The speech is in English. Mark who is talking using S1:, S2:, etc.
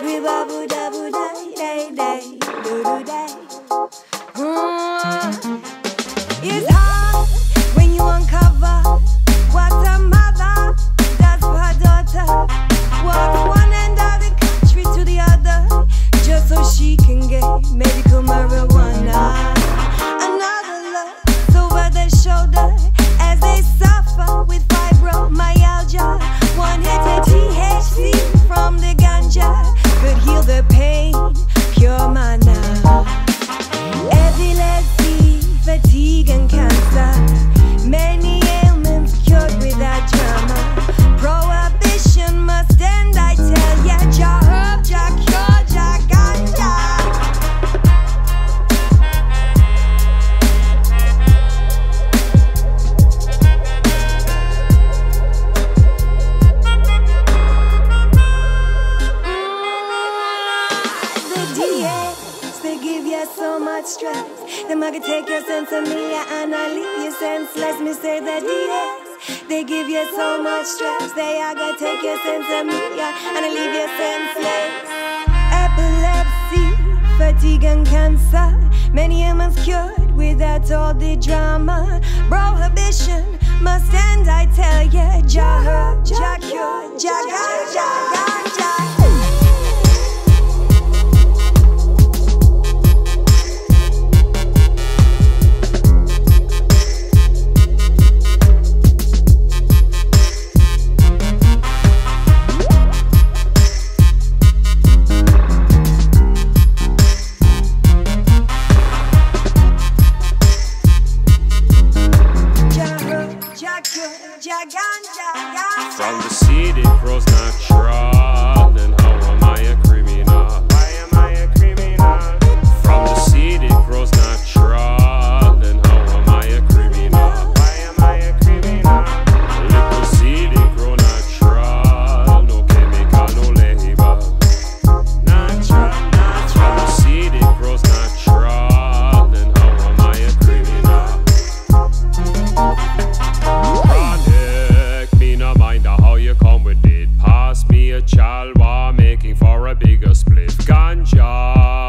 S1: Sweet Babu Da Boo Day Day Day got so much stress. Them I could take your sense of me and I leave you senseless. Me say that yes, they give you so much stress. They I gotta take your sense of me and I leave you senseless. Epilepsy, fatigue and cancer. Many humans cured without all the drama. Prohibition must end, I tell ya. Jah, Jah, Jah, Jah. From
S2: the city, bros the try. just spliff ganja.